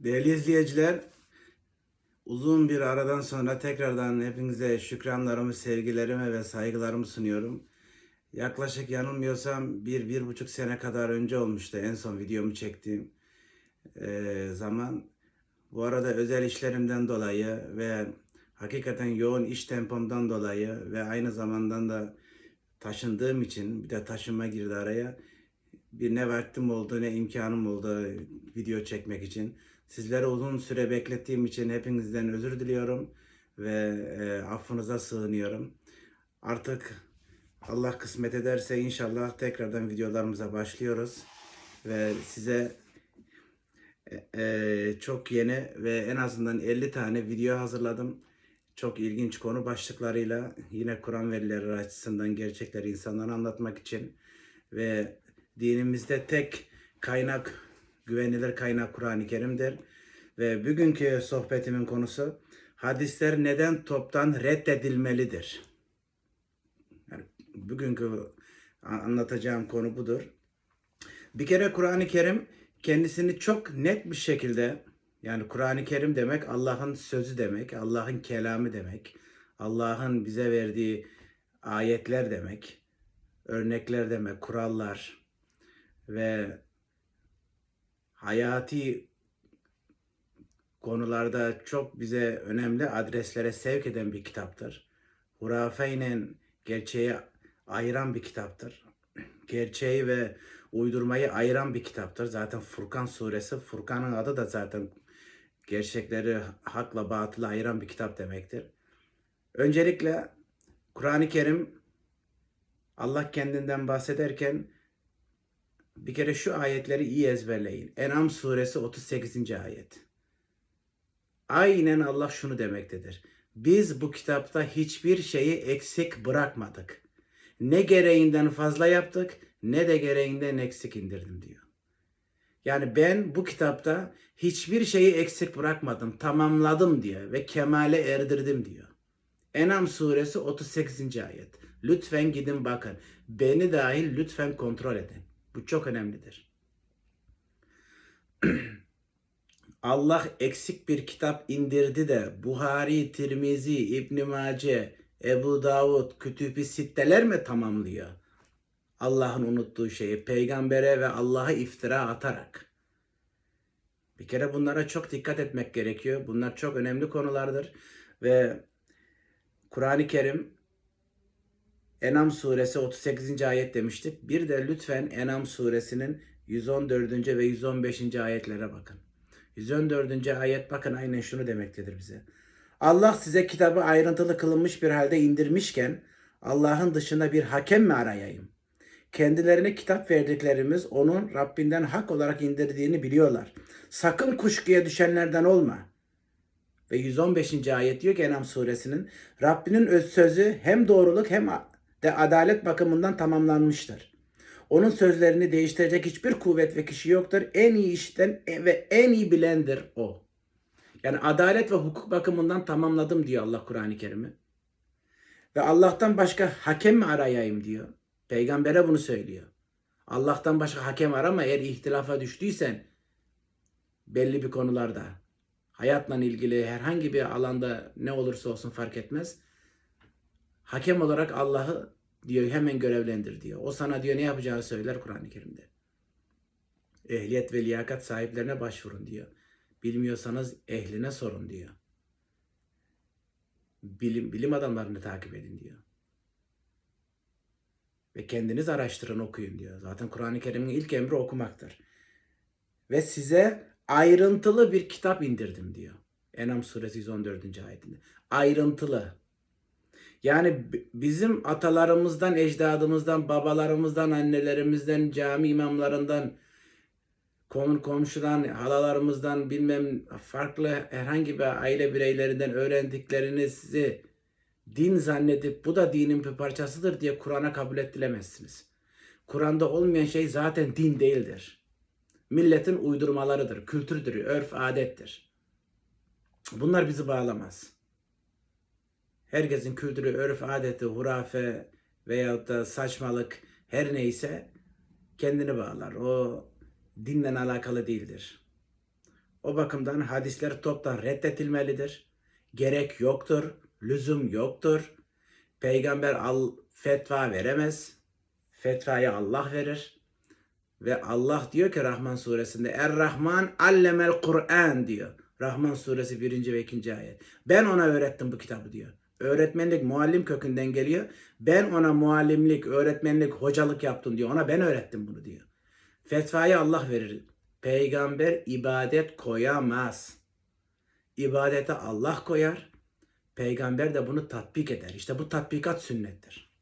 Değerli izleyiciler, uzun bir aradan sonra tekrardan hepinize şükranlarımı, sevgilerimi ve saygılarımı sunuyorum. Yaklaşık yanılmıyorsam bir, bir buçuk sene kadar önce olmuştu en son videomu çektiğim eee, zaman. Bu arada özel işlerimden dolayı ve hakikaten yoğun iş tempomdan dolayı ve aynı zamandan da taşındığım için bir de taşınma girdi araya. Bir ne vaktim oldu ne imkanım oldu video çekmek için. Sizleri uzun süre beklettiğim için hepinizden özür diliyorum ve e, affınıza sığınıyorum. Artık Allah kısmet ederse inşallah tekrardan videolarımıza başlıyoruz ve size e, e, çok yeni ve en azından 50 tane video hazırladım. Çok ilginç konu başlıklarıyla yine Kur'an verileri açısından gerçekleri insanlara anlatmak için ve dinimizde tek kaynak, güvenilir kaynak Kur'an-ı Kerim'dir. Ve bugünkü sohbetimin konusu hadisler neden toptan reddedilmelidir? Yani bugünkü anlatacağım konu budur. Bir kere Kur'an-ı Kerim kendisini çok net bir şekilde yani Kur'an-ı Kerim demek Allah'ın sözü demek, Allah'ın kelamı demek, Allah'ın bize verdiği ayetler demek, örnekler demek, kurallar ve hayati konularda çok bize önemli adreslere sevk eden bir kitaptır. Hurafeyle gerçeği ayıran bir kitaptır. Gerçeği ve uydurmayı ayıran bir kitaptır. Zaten Furkan suresi, Furkan'ın adı da zaten gerçekleri hakla batılı ayıran bir kitap demektir. Öncelikle Kur'an-ı Kerim Allah kendinden bahsederken bir kere şu ayetleri iyi ezberleyin. En'am suresi 38. ayet. Aynen Allah şunu demektedir. Biz bu kitapta hiçbir şeyi eksik bırakmadık. Ne gereğinden fazla yaptık ne de gereğinden eksik indirdim diyor. Yani ben bu kitapta hiçbir şeyi eksik bırakmadım, tamamladım diyor ve kemale erdirdim diyor. Enam suresi 38. ayet. Lütfen gidin bakın. Beni dahil lütfen kontrol edin. Bu çok önemlidir. Allah eksik bir kitap indirdi de Buhari, Tirmizi, İbn Mace, Ebu Davud, Kütüb-i Sitteler mi tamamlıyor? Allah'ın unuttuğu şeyi peygambere ve Allah'a iftira atarak. Bir kere bunlara çok dikkat etmek gerekiyor. Bunlar çok önemli konulardır ve Kur'an-ı Kerim Enam suresi 38. ayet demiştik. Bir de lütfen Enam suresinin 114. ve 115. ayetlere bakın. 114. ayet bakın aynen şunu demektedir bize. Allah size kitabı ayrıntılı kılınmış bir halde indirmişken Allah'ın dışında bir hakem mi arayayım? Kendilerine kitap verdiklerimiz onun Rabbinden hak olarak indirdiğini biliyorlar. Sakın kuşkuya düşenlerden olma. Ve 115. ayet diyor ki Enam suresinin Rabbinin öz sözü hem doğruluk hem de adalet bakımından tamamlanmıştır. Onun sözlerini değiştirecek hiçbir kuvvet ve kişi yoktur. En iyi işten ve en iyi bilendir o. Yani adalet ve hukuk bakımından tamamladım diyor Allah Kur'an-ı Kerim'i. Ve Allah'tan başka hakem mi arayayım diyor. Peygambere bunu söylüyor. Allah'tan başka hakem arama eğer ihtilafa düştüysen belli bir konularda hayatla ilgili herhangi bir alanda ne olursa olsun fark etmez. Hakem olarak Allah'ı diyor hemen görevlendir diyor. O sana diyor ne yapacağını söyler Kur'an-ı Kerim'de. Ehliyet ve liyakat sahiplerine başvurun diyor. Bilmiyorsanız ehline sorun diyor. Bilim, bilim adamlarını takip edin diyor. Ve kendiniz araştırın okuyun diyor. Zaten Kur'an-ı Kerim'in ilk emri okumaktır. Ve size ayrıntılı bir kitap indirdim diyor. Enam suresi 114. ayetinde. Ayrıntılı. Yani bizim atalarımızdan, ecdadımızdan, babalarımızdan, annelerimizden, cami imamlarından, konu komşudan, halalarımızdan bilmem farklı herhangi bir aile bireylerinden öğrendiklerinizi din zannedip bu da dinin bir parçasıdır diye Kur'an'a kabul ettilemezsiniz. Kur'an'da olmayan şey zaten din değildir. Milletin uydurmalarıdır, kültürdür, örf, adettir. Bunlar bizi bağlamaz. Herkesin kültürü, örf, adeti, hurafe veyahut da saçmalık her neyse kendini bağlar. O dinle alakalı değildir. O bakımdan hadisler toptan reddedilmelidir. Gerek yoktur, lüzum yoktur. Peygamber al, fetva veremez. Fetvayı Allah verir. Ve Allah diyor ki Rahman suresinde Er-Rahman allemel Kur'an diyor. Rahman suresi 1. ve 2. ayet. Ben ona öğrettim bu kitabı diyor. Öğretmenlik muallim kökünden geliyor. Ben ona muallimlik, öğretmenlik, hocalık yaptım diyor. Ona ben öğrettim bunu diyor. Fetvayı Allah verir. Peygamber ibadet koyamaz. İbadete Allah koyar. Peygamber de bunu tatbik eder. İşte bu tatbikat sünnettir.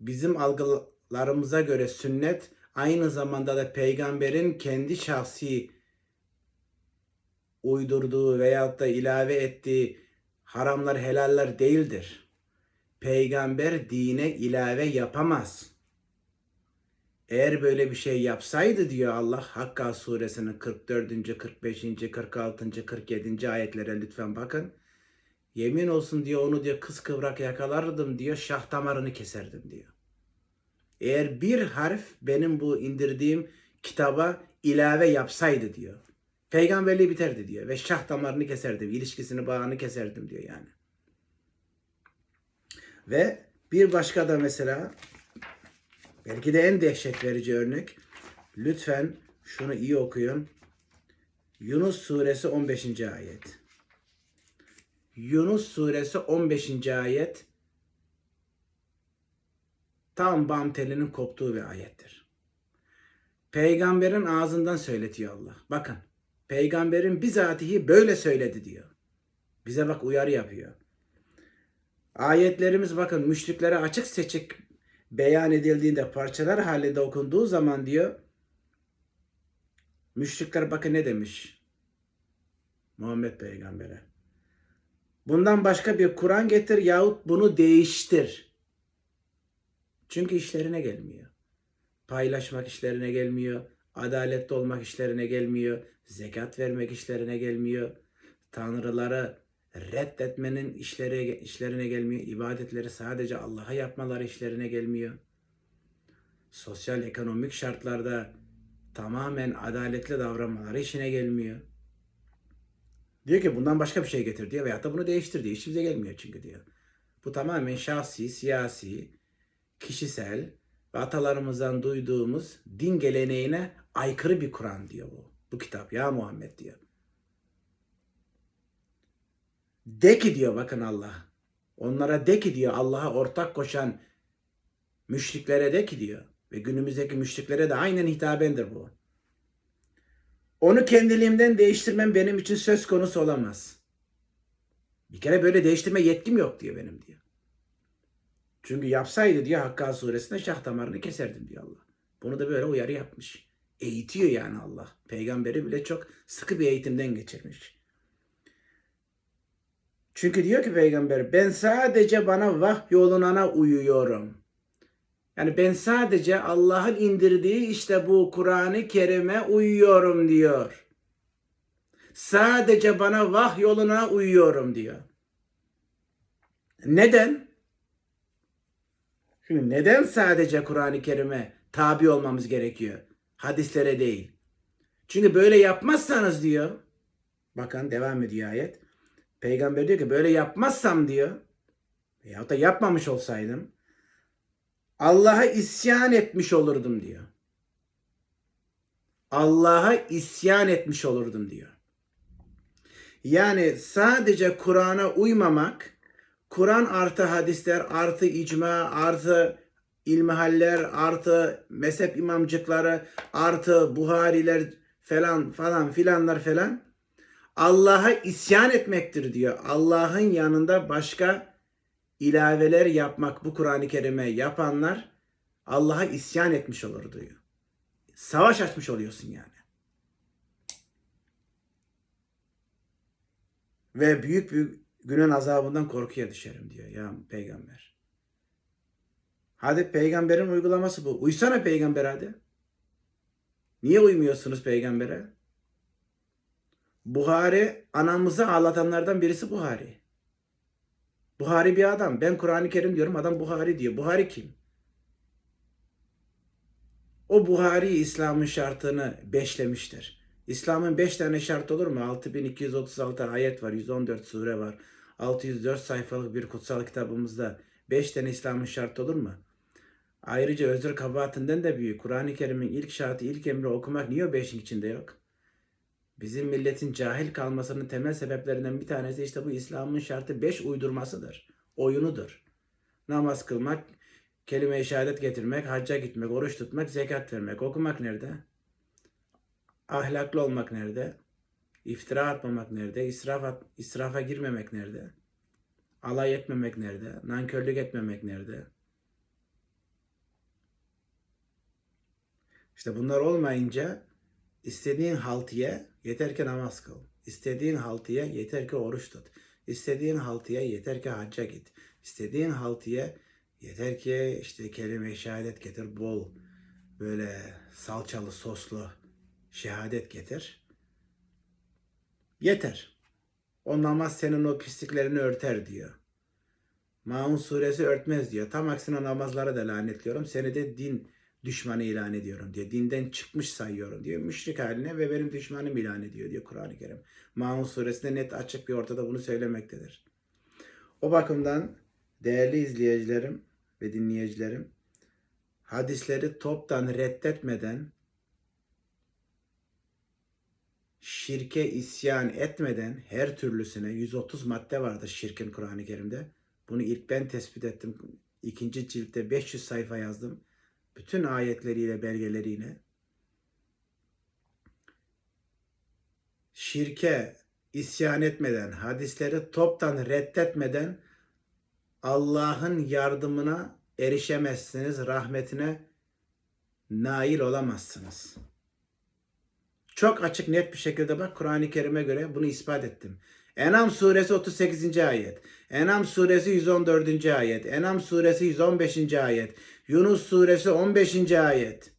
Bizim algılarımıza göre sünnet aynı zamanda da peygamberin kendi şahsi uydurduğu veyahut da ilave ettiği haramlar helaller değildir. Peygamber dine ilave yapamaz. Eğer böyle bir şey yapsaydı diyor Allah Hakka suresinin 44. 45. 46. 47. ayetlere lütfen bakın. Yemin olsun diyor onu diyor kız kıvrak yakalardım diyor şah damarını keserdim diyor. Eğer bir harf benim bu indirdiğim kitaba ilave yapsaydı diyor. Peygamberliği biterdi diyor ve şah damarını keserdim, ilişkisini bağını keserdim diyor yani. Ve bir başka da mesela belki de en dehşet verici örnek. Lütfen şunu iyi okuyun. Yunus suresi 15. ayet. Yunus suresi 15. ayet tam bam telinin koptuğu bir ayettir. Peygamberin ağzından söyletiyor Allah. Bakın peygamberin bizatihi böyle söyledi diyor. Bize bak uyarı yapıyor. Ayetlerimiz bakın müşriklere açık seçik beyan edildiğinde parçalar halinde okunduğu zaman diyor müşrikler bakın ne demiş Muhammed peygambere. Bundan başka bir Kur'an getir yahut bunu değiştir. Çünkü işlerine gelmiyor. Paylaşmak işlerine gelmiyor. Adaletli olmak işlerine gelmiyor. Zekat vermek işlerine gelmiyor. Tanrıları reddetmenin işleri, işlerine gelmiyor. İbadetleri sadece Allah'a yapmaları işlerine gelmiyor. Sosyal ekonomik şartlarda tamamen adaletli davranmaları işine gelmiyor. Diyor ki bundan başka bir şey getir diyor veyahut da bunu değiştir diyor. İşimize gelmiyor çünkü diyor. Bu tamamen şahsi, siyasi, kişisel ve atalarımızdan duyduğumuz din geleneğine aykırı bir Kur'an diyor bu. Bu kitap ya Muhammed diyor. De ki diyor bakın Allah. Onlara de ki diyor Allah'a ortak koşan müşriklere de ki diyor. Ve günümüzdeki müşriklere de aynen hitabendir bu. Onu kendiliğimden değiştirmem benim için söz konusu olamaz. Bir kere böyle değiştirme yetkim yok diyor benim diyor. Çünkü yapsaydı diyor Hakka suresinde şah damarını keserdim diyor Allah. Bunu da böyle uyarı yapmış. Eğitiyor yani Allah. Peygamberi bile çok sıkı bir eğitimden geçirmiş. Çünkü diyor ki peygamber ben sadece bana vahyolunana uyuyorum. Yani ben sadece Allah'ın indirdiği işte bu Kur'an-ı Kerim'e uyuyorum diyor. Sadece bana vahyoluna uyuyorum diyor. Neden? Şimdi neden sadece Kur'an-ı Kerim'e tabi olmamız gerekiyor? Hadislere değil. Çünkü böyle yapmazsanız diyor. Bakın devam ediyor ayet. Peygamber diyor ki böyle yapmazsam diyor. Veyahut da yapmamış olsaydım. Allah'a isyan etmiş olurdum diyor. Allah'a isyan etmiş olurdum diyor. Yani sadece Kur'an'a uymamak, Kur'an artı hadisler, artı icma, artı ilmihaller, artı mezhep imamcıkları, artı Buhariler falan falan filanlar falan Allah'a isyan etmektir diyor. Allah'ın yanında başka ilaveler yapmak bu Kur'an-ı Kerim'e yapanlar Allah'a isyan etmiş olur diyor. Savaş açmış oluyorsun yani. Ve büyük büyük günün azabından korkuya düşerim diyor ya peygamber. Hadi peygamberin uygulaması bu. Uysana peygamber hadi. Niye uymuyorsunuz peygambere? Buhari anamızı ağlatanlardan birisi Buhari. Buhari bir adam. Ben Kur'an-ı Kerim diyorum adam Buhari diyor. Buhari kim? O Buhari İslam'ın şartını beşlemiştir. İslam'ın 5 tane şart olur mu? 6236 ayet var, 114 sure var. 604 sayfalık bir kutsal kitabımızda 5 tane İslam'ın şart olur mu? Ayrıca özür kabahatinden de büyük. Kur'an-ı Kerim'in ilk şartı, ilk emri okumak niye o beşin içinde yok? Bizim milletin cahil kalmasının temel sebeplerinden bir tanesi işte bu İslam'ın şartı 5 uydurmasıdır. Oyunudur. Namaz kılmak, kelime-i şehadet getirmek, hacca gitmek, oruç tutmak, zekat vermek. Okumak nerede? Ahlaklı olmak nerede? İftira atmamak nerede? İsraf at, israfa girmemek nerede? Alay etmemek nerede? Nankörlük etmemek nerede? İşte bunlar olmayınca istediğin haltıya yeter ki namaz kıl. İstediğin haltıya yeter ki oruç tut. İstediğin haltıya yeter ki hacca git. İstediğin haltıya yeter ki işte kelime-i şehadet getir bol böyle salçalı soslu şehadet getir. Yeter. O namaz senin o pisliklerini örter diyor. Maun suresi örtmez diyor. Tam aksine namazlara da lanetliyorum. Seni de din düşmanı ilan ediyorum diyor. Dinden çıkmış sayıyorum diyor. Müşrik haline ve benim düşmanım ilan ediyor diyor Kur'an-ı Kerim. Maun suresinde net açık bir ortada bunu söylemektedir. O bakımdan değerli izleyicilerim ve dinleyicilerim hadisleri toptan reddetmeden şirke isyan etmeden her türlüsüne 130 madde vardır şirkin Kur'an-ı Kerim'de. Bunu ilk ben tespit ettim. İkinci ciltte 500 sayfa yazdım. Bütün ayetleriyle, belgeleriyle. Şirke isyan etmeden, hadisleri toptan reddetmeden Allah'ın yardımına erişemezsiniz, rahmetine nail olamazsınız. Çok açık net bir şekilde bak Kur'an-ı Kerim'e göre bunu ispat ettim. Enam suresi 38. ayet. Enam suresi 114. ayet. Enam suresi 115. ayet. Yunus suresi 15. ayet.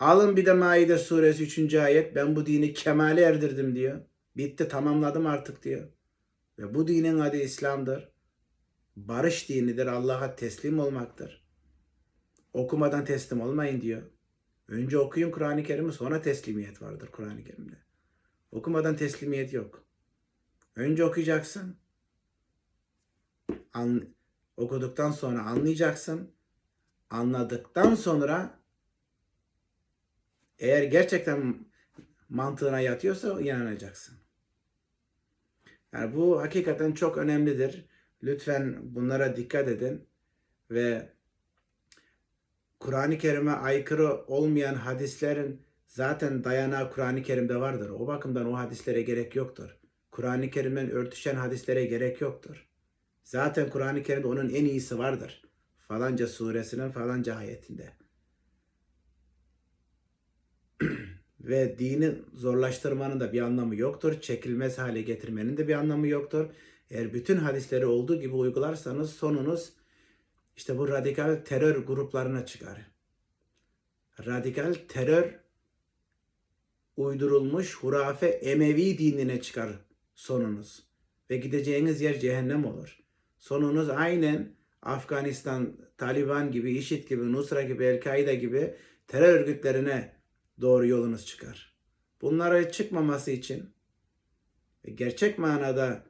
Alın bir de Maide suresi 3. ayet. Ben bu dini kemale erdirdim diyor. Bitti tamamladım artık diyor. Ve bu dinin adı İslam'dır. Barış dinidir. Allah'a teslim olmaktır. Okumadan teslim olmayın diyor. Önce okuyun Kur'an-ı Kerim'i sonra teslimiyet vardır Kur'an-ı Kerim'de. Okumadan teslimiyet yok. Önce okuyacaksın. An, okuduktan sonra anlayacaksın. Anladıktan sonra eğer gerçekten mantığına yatıyorsa inanacaksın. Yani bu hakikaten çok önemlidir. Lütfen bunlara dikkat edin ve Kur'an-ı Kerim'e aykırı olmayan hadislerin zaten dayanağı Kur'an-ı Kerim'de vardır. O bakımdan o hadislere gerek yoktur. Kur'an-ı Kerim'den örtüşen hadislere gerek yoktur. Zaten Kur'an-ı Kerim'de onun en iyisi vardır. Falanca suresinin falanca ayetinde. Ve dini zorlaştırmanın da bir anlamı yoktur. Çekilmez hale getirmenin de bir anlamı yoktur. Eğer bütün hadisleri olduğu gibi uygularsanız sonunuz işte bu radikal terör gruplarına çıkar. Radikal terör uydurulmuş hurafe Emevi dinine çıkar sonunuz. Ve gideceğiniz yer cehennem olur. Sonunuz aynen Afganistan, Taliban gibi, IŞİD gibi, Nusra gibi, El-Kaide gibi terör örgütlerine doğru yolunuz çıkar. Bunlara çıkmaması için gerçek manada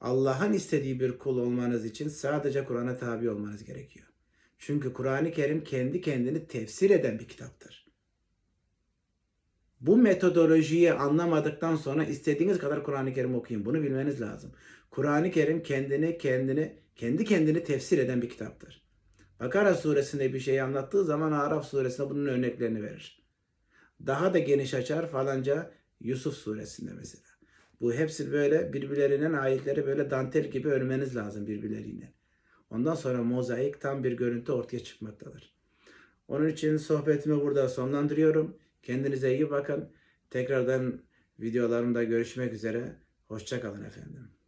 Allah'ın istediği bir kul olmanız için sadece Kur'an'a tabi olmanız gerekiyor. Çünkü Kur'an-ı Kerim kendi kendini tefsir eden bir kitaptır. Bu metodolojiyi anlamadıktan sonra istediğiniz kadar Kur'an-ı Kerim okuyun. Bunu bilmeniz lazım. Kur'an-ı Kerim kendini kendini kendi kendini tefsir eden bir kitaptır. Bakara suresinde bir şey anlattığı zaman Araf suresinde bunun örneklerini verir. Daha da geniş açar falanca Yusuf suresinde mesela. Bu hepsi böyle birbirlerinin ayetleri böyle dantel gibi örmeniz lazım birbirleriyle. Ondan sonra mozaik tam bir görüntü ortaya çıkmaktadır. Onun için sohbetimi burada sonlandırıyorum. Kendinize iyi bakın. Tekrardan videolarımda görüşmek üzere. Hoşçakalın efendim.